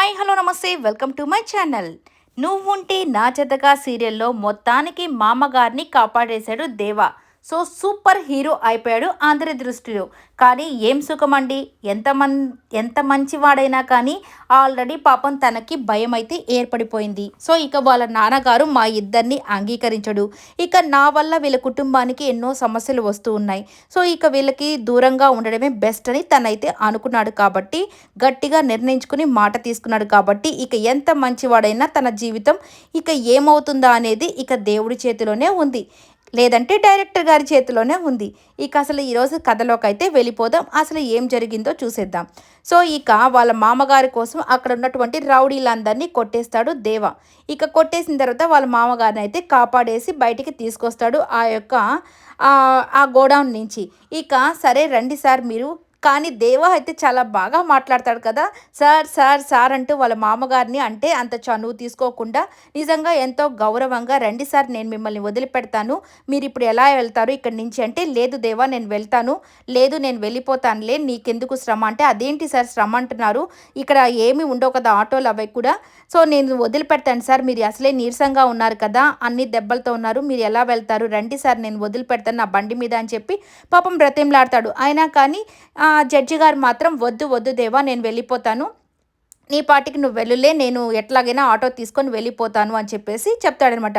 Hi hello నమస్తే welcome to my channel. నువ్వుంటే నా చెత్తగా సీరియల్లో మొత్తానికి మామగారిని కాపాడేశాడు దేవా. సో సూపర్ హీరో అయిపోయాడు అందరి దృష్టిలో. కానీ ఏం సుఖమండి? ఎంత మన్ ఎంత మంచివాడైనా కానీ ఆల్రెడీ పాపం తనకి భయం అయితే ఏర్పడిపోయింది. సో ఇక వాళ్ళ నాన్నగారు మా ఇద్దరిని అంగీకరించడు. ఇక నా వల్ల వీళ్ళ కుటుంబానికి ఎన్నో సమస్యలు వస్తూ ఉన్నాయి. సో ఇక వీళ్ళకి దూరంగా ఉండడమే బెస్ట్ అని తనైతే అనుకున్నాడు కాబట్టి గట్టిగా నిర్ణయించుకుని మాట తీసుకున్నాడు కాబట్టి ఇక ఎంత మంచివాడైనా తన జీవితం ఇక ఏమవుతుందా అనేది ఇక దేవుడి చేతిలోనే ఉంది. లేదంటే డైరెక్టర్ గారి చేతిలోనే ఉంది. ఇక అసలు ఈరోజు కథలోకి అయితే వెళ్ళిపోదాం. అసలు ఏం జరిగిందో చూసేద్దాం. సో ఇక వాళ్ళ మామగారి కోసం అక్కడ ఉన్నటువంటి రౌడీలందరినీ కొట్టేస్తాడు దేవ. ఇక కొట్టేసిన తర్వాత వాళ్ళ మామగారిని అయితే కాపాడేసి బయటికి తీసుకొస్తాడు ఆ యొక్క ఆ గోడౌన్ నుంచి. ఇక సరే రండి సార్ మీరు. కానీ దేవ అయితే చాలా బాగా మాట్లాడతాడు కదా. సార్ సార్ సార్ అంటూ వాళ్ళ మామగారిని అంటే అంత చనువు తీసుకోకుండా నిజంగా ఎంతో గౌరవంగా రండి సార్ నేను మిమ్మల్ని వదిలిపెడతాను. మీరు ఇప్పుడు ఎలా వెళ్తారు ఇక్కడి నుంచి అంటే లేదు దేవా నేను వెళ్తాను. లేదు నేను వెళ్ళిపోతానులే నీకెందుకు శ్రమ అంటే అదేంటి సార్ శ్రమ అంటున్నారు? ఇక్కడ ఏమి ఉండవు కదా ఆటోలు అవి కూడా. సో నేను వదిలిపెడతాను సార్ మీరు అసలే నీరసంగా ఉన్నారు కదా అన్ని దెబ్బలతో ఉన్నారు మీరు ఎలా వెళ్తారు? రండి సార్ నేను వదిలిపెడతాను నా బండి మీద అని చెప్పి పాపం బ్రతిమలాడతాడు. అయినా కానీ జడ్జి గారు మాత్రం వద్దు వద్దు దేవా నేను వెళ్ళిపోతాను. నీ పాటికి నువ్వు వెళ్ళులే నేను ఎట్లాగైనా ఆటో తీసుకొని వెళ్ళిపోతాను అని చెప్పేసి చెప్తాడనమాట.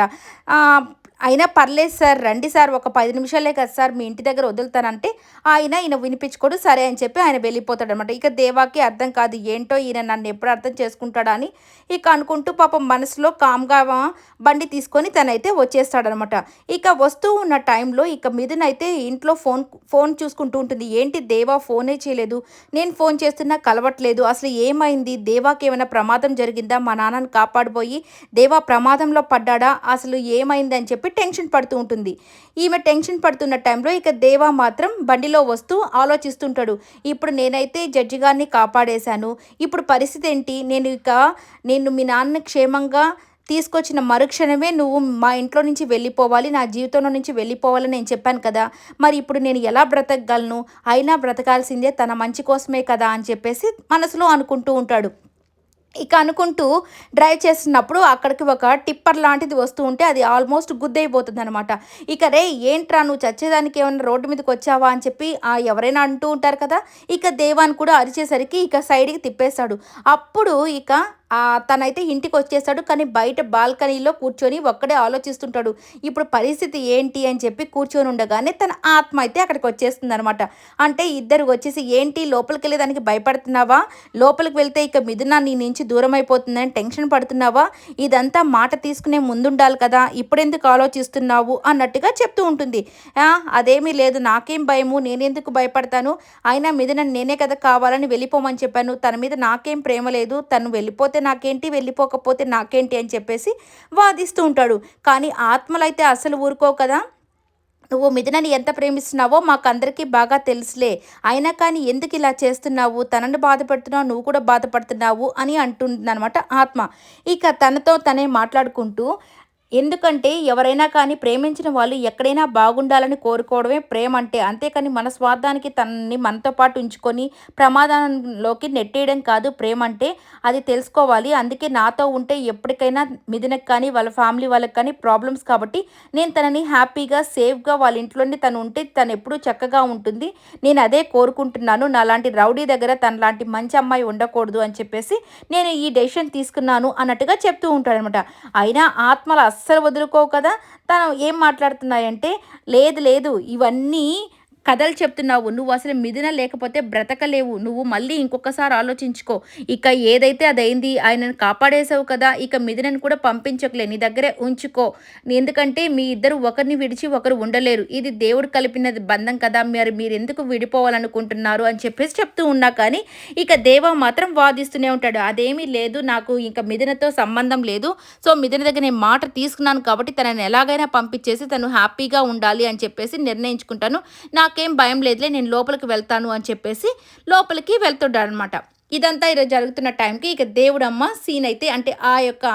అయినా పర్లేదు సార్ రండి సార్ ఒక పది నిమిషాలే కదా సార్ మీ ఇంటి దగ్గర వదులుతానంటే ఆయన ఈయన వినిపించుకోడు సరే అని చెప్పి ఆయన వెళ్ళిపోతాడు అనమాట ఇక దేవాకి అర్థం కాదు ఏంటో ఈయన నన్ను ఎప్పుడు అర్థం చేసుకుంటాడా అని ఇక అనుకుంటూ పాపం మనసులో కామ్గా బండి తీసుకొని తనైతే వచ్చేస్తాడనమాట. ఇక వస్తూ ఉన్న టైంలో ఇక మీదనైతే ఇంట్లో ఫోన్ ఫోన్ చూసుకుంటూ ఉంటుంది. ఏంటి దేవా ఫోనే చేయలేదు నేను ఫోన్ చేస్తున్నా కలవట్లేదు అసలు ఏమైంది దేవాకి ఏమైనా ప్రమాదం జరిగిందా మా నాన్నని కాపాడిపోయి దేవా ప్రమాదంలో పడ్డాడా అసలు ఏమైంది అని చెప్పి టెన్షన్ పడుతూ ఉంటుంది. ఈమె టెన్షన్ పడుతున్న టైంలో ఇక దేవా మాత్రం బండిలో వస్తూ ఆలోచిస్తుంటాడు. ఇప్పుడు నేనైతే జడ్జి గారిని కాపాడేశాను. ఇప్పుడు పరిస్థితి ఏంటి? నేను ఇక నేను మీ నాన్న క్షేమంగా తీసుకొచ్చిన మరుక్షణమే నువ్వు మా ఇంట్లో నుంచి వెళ్ళిపోవాలి నా జీవితంలో నుంచి వెళ్ళిపోవాలని నేను చెప్పాను కదా. మరి ఇప్పుడు నేను ఎలా బ్రతకగలను? అయినా బ్రతకాల్సిందే తన మంచి కోసమే కదా అని చెప్పేసి మనసులో అనుకుంటూ ఉంటాడు. ఇక అనుకుంటూ డ్రైవ్ చేస్తున్నప్పుడు అక్కడికి ఒక టిప్పర్ లాంటిది వస్తూ ఉంటే అది ఆల్మోస్ట్ గుద్దైపోతుంది అనమాట ఇక రే ఏంట్రా నువ్వు చచ్చేదానికి ఏమైనా రోడ్డు మీదకి వచ్చావా అని చెప్పి ఎవరైనా అంటూ ఉంటారు కదా ఇక దేవాన్ని కూడా అరిచేసరికి ఇక సైడ్కి తిప్పేస్తాడు. అప్పుడు ఇక తనైతే ఇంటికి వచ్చేస్తాడు కానీ బయట బాల్కనీలో కూర్చొని ఒక్కడే ఆలోచిస్తుంటాడు. ఇప్పుడు పరిస్థితి ఏంటి అని చెప్పి కూర్చొని ఉండగానే తన ఆత్మ అయితే అక్కడికి వచ్చేస్తుంది అనమాట అంటే ఇద్దరు వచ్చేసి ఏంటి లోపలికి వెళ్ళేదానికి భయపడుతున్నావా? లోపలికి వెళ్తే ఇక మిథున నీ నుంచి దూరం అయిపోతుందని టెన్షన్ పడుతున్నావా? ఇదంతా మాట తీసుకునే ముందుండాలి కదా ఇప్పుడెందుకు ఆలోచిస్తున్నావు? అన్నట్టుగా చెప్తూ ఉంటుంది. అదేమీ లేదు నాకేం భయము నేనెందుకు భయపడతాను? అయినా మిథున నేనే కదా కావాలని వెళ్ళిపోమని చెప్పాను. తన మీద నాకేం ప్రేమ లేదు తను వెళ్ళిపోతే నాకేంటి వెళ్ళిపోకపోతే నాకేంటి అని చెప్పేసి వాదిస్తూ ఉంటాడు. కానీ ఆత్మలైతే అసలు ఊరుకో కదా. నువ్వు మిథునని ఎంత ప్రేమిస్తున్నావో మాకు అందరికీ బాగా తెలుసులే. అయినా కానీ ఎందుకు ఇలా చేస్తున్నావు? తనని బాధపడుతున్నావు నువ్వు కూడా బాధపడుతున్నావు అని అంటుందన్నమాట ఆత్మ. ఇక తనతో తనే మాట్లాడుకుంటూ ఎందుకంటే ఎవరైనా కానీ ప్రేమించిన వాళ్ళు ఎక్కడైనా బాగుండాలని కోరుకోవడమే ప్రేమ అంటే. అంతేకాని మన స్వార్థానికి తనని మనతో పాటు ఉంచుకొని ప్రమాదంలోకి నెట్టేయడం కాదు ప్రేమ అంటే. అది తెలుసుకోవాలి. అందుకే నాతో ఉంటే ఎప్పటికైనా మిదినకు కానీ వాళ్ళ ఫ్యామిలీ వాళ్ళకి కానీ ప్రాబ్లమ్స్ కాబట్టి నేను తనని హ్యాపీగా సేఫ్గా వాళ్ళ ఇంట్లోనే తను ఉంటే తను ఎప్పుడూ చక్కగా ఉంటుంది. నేను అదే కోరుకుంటున్నాను. నాలాంటి రౌడీ దగ్గర తన లాంటి మంచి అమ్మాయి ఉండకూడదు అని చెప్పేసి నేను ఈ డెసిషన్ తీసుకున్నాను అన్నట్టుగా చెప్తూ ఉంటాడనమాట. అయినా ఆత్మల అస్సలు వదులుకోవు కదా. తను ఏం మాట్లాడుతున్నాయంటే లేదు లేదు ఇవన్నీ కథలు చెప్తున్నావు. నువ్వు అసలు మిదిన లేకపోతే బ్రతకలేవు. నువ్వు మళ్ళీ ఇంకొకసారి ఆలోచించుకో. ఇక ఏదైతే అదైంది ఆయనను కాపాడేసావు కదా ఇక మిదినని కూడా పంపించకలే. నీ దగ్గరే ఉంచుకో. ఎందుకంటే మీ ఇద్దరు ఒకరిని విడిచి ఒకరు ఉండలేరు. ఇది దేవుడు కలిపినది బంధం కదా మరి మీరు ఎందుకు విడిపోవాలనుకుంటున్నారు అని చెప్పేసి చెప్తూ ఉన్నా కానీ ఇక దేవ మాత్రం వాదిస్తూనే ఉంటాడు. అదేమీ లేదు నాకు ఇంకా మిదినతో సంబంధం లేదు. సో మిదిన దగ్గర నేను మాట తీసుకున్నాను కాబట్టి తనని ఎలాగైనా పంపించేసి తను హ్యాపీగా ఉండాలి అని చెప్పేసి నిర్ణయించుకుంటాను. నాకు నాకేం భయం లేదులే నేను లోపలికి వెళ్తాను అని చెప్పేసి లోపలికి వెళ్తుంటాడనమాట ఇదంతా ఈరోజు జరుగుతున్న టైంకి ఇక దేవుడమ్మ సీన్ అయితే అంటే ఆ యొక్క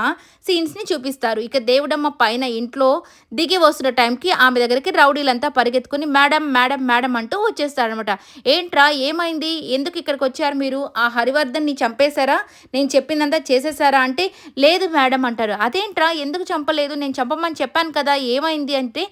సీన్స్ని చూపిస్తారు. ఇక దేవుడమ్మ పైన ఇంట్లో దిగి వస్తున్న టైంకి ఆమె దగ్గరికి రౌడీలంతా పరిగెత్తుకుని మేడం మేడం మేడం అంటూ వచ్చేస్తారనమాట ఏంట్రా ఏమైంది? ఎందుకు ఇక్కడికి వచ్చారు మీరు? ఆ హరివర్ధన్ని చంపేశారా? నేను చెప్పిందంతా చేసేసారా అంటే లేదు మేడం అంటారు. అదేంట్రా? ఎందుకు చంపలేదు? నేను చంపమని చెప్పాను కదా ఏమైంది? అంటే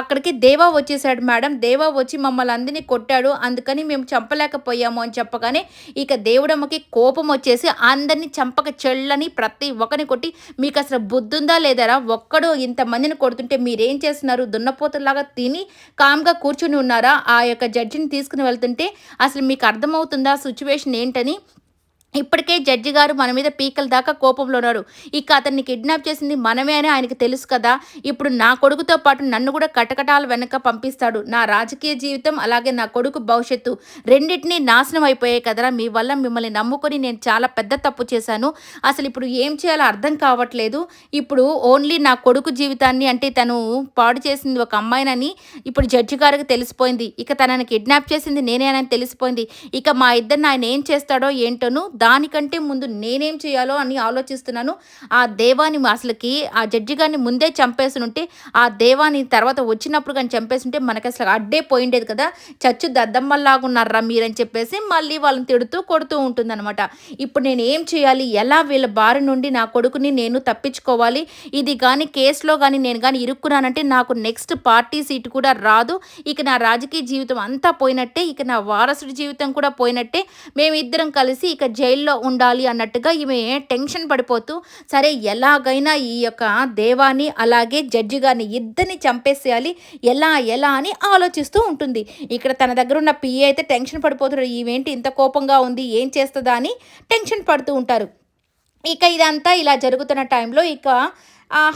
అక్కడికి దేవా వచ్చేసాడు మేడం. దేవా వచ్చి మమ్మల్ని అందరినీ కొట్టాడు. అందుకని మేము చంపలేకపోయాము అని చెప్పగానే ఇక దేవుడమ్మ దేవుడమ్మకి కోపం వచ్చేసి అందరినీ చంపక చెళ్ళని ప్రతి ఒక్కరిని కొట్టి మీకు అసలు బుద్ధుందా లేదరా? ఒక్కడు ఇంతమందిని కొడుతుంటే మీరేం చేస్తున్నారు? దున్నపోతులాగా తిని కామ్గా కూర్చుని ఉన్నారా? ఆ యొక్క జడ్జిని తీసుకుని వెళ్తుంటే అసలు మీకు అర్థమవుతుందా? సిచ్యువేషన్ ఏంటని ఇప్పటికే జడ్జి గారు మన మీద పీకల దాకా కోపంలో ఉన్నారు. ఇక అతన్ని కిడ్నాప్ చేసింది మనమే అని ఆయనకి తెలుసు కదా. ఇప్పుడు నా కొడుకుతో పాటు నన్ను కూడా కటకటాల వెనక పంపిస్తాడు. నా రాజకీయ జీవితం అలాగే నా కొడుకు భవిష్యత్తు రెండింటినీ నాశనం అయిపోయాయి కదరా. మీ వల్ల మిమ్మల్ని నమ్ముకొని నేను చాలా పెద్ద తప్పు చేశాను. అసలు ఇప్పుడు ఏం చేయాలో అర్థం కావట్లేదు. ఇప్పుడు ఓన్లీ నా కొడుకు జీవితాన్ని అంటే తను పాడు చేసింది ఒక అమ్మాయినని ఇప్పుడు జడ్జి గారికి తెలిసిపోయింది. ఇక తనని కిడ్నాప్ చేసింది నేనేనని తెలిసిపోయింది. ఇక మా ఇద్దరిని ఆయన ఏం చేస్తాడో ఏంటోను దానికంటే ముందు నేనేం చేయాలో అని ఆలోచిస్తున్నాను. ఆ దేవాని అసలుకి ఆ జడ్జి గారిని ముందే చంపేసుంటే ఆ దేవాని తర్వాత వచ్చినప్పుడు కానీ చంపేసి ఉంటే మనకి అసలు అడ్డే పోయిండేది కదా? చచ్చు దద్దమ్మల్లాగున్నారా మీరని చెప్పేసి మళ్ళీ వాళ్ళని తిడుతూ కొడుతూ ఉంటుందన్నమాట. ఇప్పుడు నేను ఏం చేయాలి? ఎలా వీళ్ళ బారి నుండి నా కొడుకుని నేను తప్పించుకోవాలి? ఇది కానీ కేసులో కానీ నేను కానీ ఇరుక్కున్నానంటే నాకు నెక్స్ట్ పార్టీ సీట్ కూడా రాదు. ఇక నా రాజకీయ జీవితం అంతా పోయినట్టే ఇక నా వారసుడి జీవితం కూడా పోయినట్టే. మేమిద్దరం కలిసి ఇక జైల్లో ఉండాలి అన్నట్టుగా ఈమె టెన్షన్ పడిపోతూ సరే ఎలాగైనా ఈ యొక్క దేవాన్ని అలాగే జడ్జి గారిని ఇద్దరిని చంపేసేయాలి ఎలా ఎలా అని ఆలోచిస్తూ ఉంటుంది. ఇక్కడ తన దగ్గర ఉన్న పిఏ అయితే టెన్షన్ పడిపోతున్నారు ఈవేంటి ఇంత కోపంగా ఉంది ఏం చేస్తుందా అని టెన్షన్ పడుతూ ఉంటారు. ఇక ఇదంతా ఇలా జరుగుతున్న టైంలో ఇక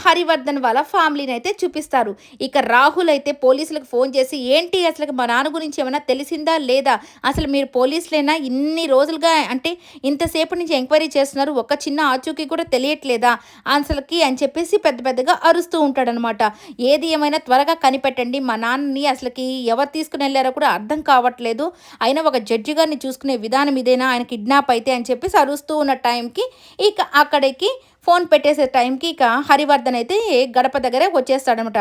హరివర్ధన్ వాళ్ళ ఫ్యామిలీని అయితే చూపిస్తారు. ఇక రాహుల్ అయితే పోలీసులకు ఫోన్ చేసి ఏంటి అసలు మా నాన్న గురించి ఏమైనా తెలిసిందా లేదా? అసలు మీరు పోలీసులైనా? ఇన్ని రోజులుగా అంటే ఇంతసేపు నుంచి ఎంక్వైరీ చేస్తున్నారు. ఒక చిన్న ఆచూకీ కూడా తెలియట్లేదా? అసలుకి అని చెప్పేసి పెద్ద పెద్దగా అరుస్తూ ఉంటాడనమాట. ఏది ఏమైనా త్వరగా కనిపెట్టండి. మా నాన్నని అసలుకి ఎవరు తీసుకుని వెళ్ళారో కూడా అర్థం కావట్లేదు. అయినా ఒక జడ్జి గారిని చూసుకునే విధానం ఇదేనా? ఆయన కిడ్నాప్ అయితే అని చెప్పేసి అరుస్తూ ఉన్న టైంకి ఇక అక్కడికి ఫోన్ పెట్టేసే టైంకి ఇక హరివర్ధన్ అయితే గడప దగ్గరే వచ్చేస్తాడనమాట.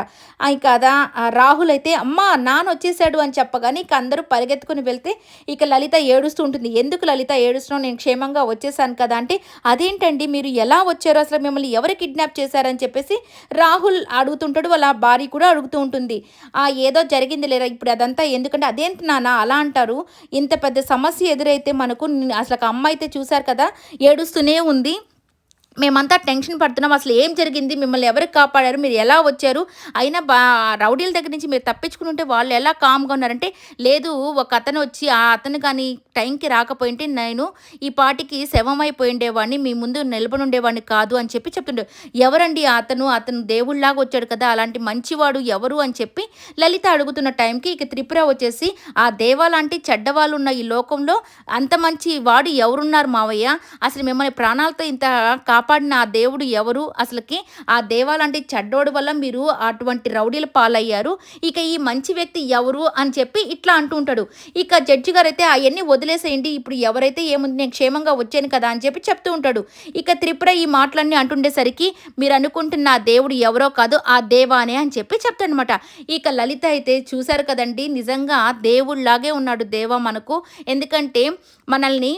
ఇక అదా రాహుల్ అయితే అమ్మ నాన్న వచ్చేసాడు అని చెప్పగానే ఇక అందరూ పరిగెత్తుకుని వెళ్తే ఇక లలిత ఏడుస్తూ ఉంటుంది. ఎందుకు లలిత ఏడుస్తున్నావు? నేను క్షేమంగా వచ్చేసాను కదా అంటే అదేంటండి? మీరు ఎలా వచ్చారు? అసలు మిమ్మల్ని ఎవరు కిడ్నాప్ చేశారని చెప్పేసి రాహుల్ అడుగుతుంటాడు. వాళ్ళ భార్య కూడా అడుగుతూ ఉంటుంది. ఆ ఏదో జరిగింది లేదా ఇప్పుడు అదంతా ఎందుకంటే అదేంటి నాన్న? అలా అంటారు. ఇంత పెద్ద సమస్య ఎదురైతే మనకు అసలు అమ్మ అయితే చూశారు కదా ఏడుస్తూనే ఉంది. మేమంతా టెన్షన్ పడుతున్నాం. అసలు ఏం జరిగింది? మిమ్మల్ని ఎవరికి కాపాడారు? మీరు ఎలా వచ్చారు? అయినా బా రౌడీల దగ్గర నుంచి మీరు తప్పించుకుని ఉంటే వాళ్ళు ఎలా కామ్గా ఉన్నారంటే లేదు ఒక అతను వచ్చి ఆ అతను కానీ టైంకి రాకపోయింటే నేను ఈ పాటికి శవమైపోయి ఉండేవాడిని మీ ముందు నిలబడి ఉండేవాడిని కాదు అని చెప్పి చెప్తుండే. ఎవరండి అతను? అతను దేవుళ్ళలాగా వచ్చాడు కదా అలాంటి మంచివాడు ఎవరు అని చెప్పి లలిత అడుగుతున్న టైంకి ఇక త్రిపుర వచ్చేసి ఆ దేవాలాంటి చెడ్డవాళ్ళు ఉన్న ఈ లోకంలో అంత మంచి వాడు ఎవరున్నారు మావయ్య? అసలు మిమ్మల్ని ప్రాణాలతో ఇంత కా కాపాడిన ఆ దేవుడు ఎవరు? అసలుకి ఆ దేవాలంటే చెడ్డోడు వల్ల మీరు అటువంటి రౌడీల పాలయ్యారు. ఇక ఈ మంచి వ్యక్తి ఎవరు అని చెప్పి ఇట్లా అంటూ ఉంటాడు. ఇక జడ్జి గారు అయితే అవన్నీ వదిలేసేయండి. ఇప్పుడు ఎవరైతే ఏముంది నేను క్షేమంగా వచ్చాను కదా అని చెప్పి చెప్తూ ఉంటాడు. ఇక త్రిపుర ఈ మాటలన్నీ అంటుండేసరికి మీరు అనుకుంటున్న ఆ దేవుడు ఎవరో కాదు ఆ దేవానే అని చెప్పి చెప్తాడనమాట ఇక లలిత అయితే చూశారు కదండి నిజంగా దేవుళ్ళలాగే ఉన్నాడు దేవా మనకు. ఎందుకంటే మనల్ని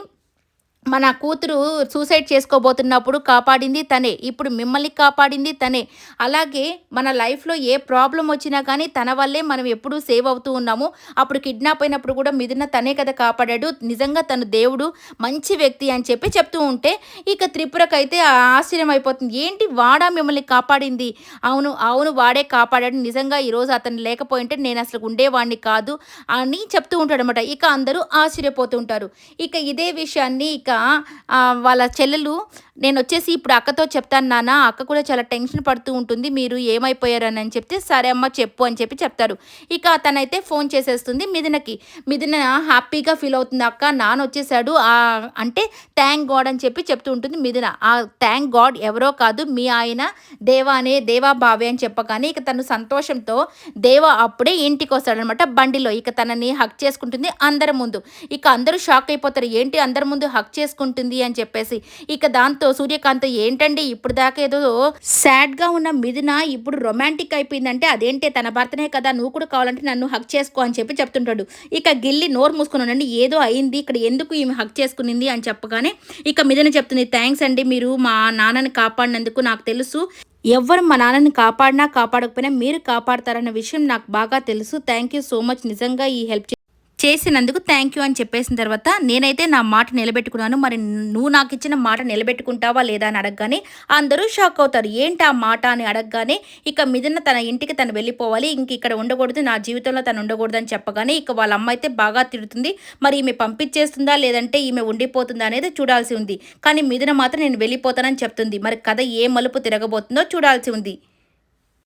మన కూతురు సూసైడ్ చేసుకోబోతున్నప్పుడు కాపాడింది తనే. ఇప్పుడు మిమ్మల్ని కాపాడింది తనే. అలాగే మన లైఫ్లో ఏ ప్రాబ్లం వచ్చినా కానీ తన వల్లే మనం ఎప్పుడూ సేవ్ అవుతూ ఉన్నాము. అప్పుడు కిడ్నాప్ అయినప్పుడు కూడా మిదిన తనే కదా కాపాడాడు. నిజంగా తను దేవుడు మంచి వ్యక్తి అని చెప్పి చెప్తూ ఉంటే ఇక త్రిపురకైతే ఆశ్చర్యం అయిపోతుంది. ఏంటి వాడా మిమ్మల్ని కాపాడింది? అవును అవును వాడే కాపాడాడు. నిజంగా ఈరోజు అతను లేకపోయింటే నేను అసలు ఉండేవాడిని కాదు అని చెప్తూ ఉంటాడు అనమాట ఇక అందరూ ఆశ్చర్యపోతూ ఉంటారు. ఇక ఇదే విషయాన్ని ఇక వాళ్ళ చెల్లెలు నేను వచ్చేసి ఇప్పుడు అక్కతో చెప్తాను నాన్న అక్క కూడా చాలా టెన్షన్ పడుతూ ఉంటుంది మీరు ఏమైపోయారని అని చెప్తే సరే అమ్మ చెప్పు అని చెప్పి చెప్తారు. ఇక తనైతే ఫోన్ చేసేస్తుంది మిథునకి మిథున హ్యాపీగా ఫీల్ అవుతుంది అక్క నాన్న వచ్చేసాడు అంటే థ్యాంక్ గాడ్ అని చెప్పి చెప్తూ ఉంటుంది మిథున. ఆ థ్యాంక్ గాడ్ ఎవరో కాదు మీ ఆయన దేవా అనే దేవా బావే అని చెప్పగానే ఇక తను సంతోషంతో దేవ అప్పుడే ఇంటికి వస్తాడనమాట బండిలో. ఇక తనని హక్ చేసుకుంటుంది అందరి ముందు. ఇక అందరూ షాక్ అయిపోతారు ఏంటి అందరి ముందు హక్ చేసుకుంటుంది అని చెప్పేసి. ఇక దాంతో సూర్యకాంత్ ఏంటండి ఇప్పుడు దాకా ఏదో సాడ్గా ఉన్న మిథున ఇప్పుడు రొమాంటిక్ అయిపోయిందంటే అదేంటే తన భర్తనే కదా నువ్వు కూడా కావాలంటే నన్ను హక్ చేసుకో అని చెప్పి చెప్తుంటాడు. ఇక గిల్లి నోరు మూసుకున్నానండి ఏదో అయింది ఇక్కడ ఎందుకు ఈమె హక్ చేసుకునింది అని చెప్పగానే ఇక మిథున చెప్తుంది థ్యాంక్స్ అండి మీరు మా నాన్నని కాపాడినందుకు నాకు తెలుసు. ఎవ్వరు మా నాన్నని కాపాడినా కాపాడకపోయినా మీరు కాపాడతారన్న విషయం నాకు బాగా తెలుసు. థ్యాంక్ యూ సో మచ్ నిజంగా ఈ హెల్ప్ చేసినందుకు థ్యాంక్ యూ అని చెప్పేసిన తర్వాత నేనైతే నా మాట నిలబెట్టుకున్నాను. మరి నువ్వు నాకు ఇచ్చిన మాట నిలబెట్టుకుంటావా లేదా అని అడగగానే అందరూ షాక్ అవుతారు. ఏంటి ఆ మాట అని అడగగానే ఇక మిదిన తన ఇంటికి తను వెళ్ళిపోవాలి. ఇంక ఇక్కడ ఉండకూడదు. నా జీవితంలో తను ఉండకూడదు అని చెప్పగానే ఇక వాళ్ళ అమ్మ అయితే బాగా తిడుతుంది. మరి ఈమె పంపించేస్తుందా లేదంటే ఈమె ఉండిపోతుందా అనేది చూడాల్సి ఉంది. కానీ మిదిన మాత్రం నేను వెళ్ళిపోతానని చెప్తుంది. మరి కథ ఏ మలుపు తిరగబోతుందో చూడాల్సి ఉంది.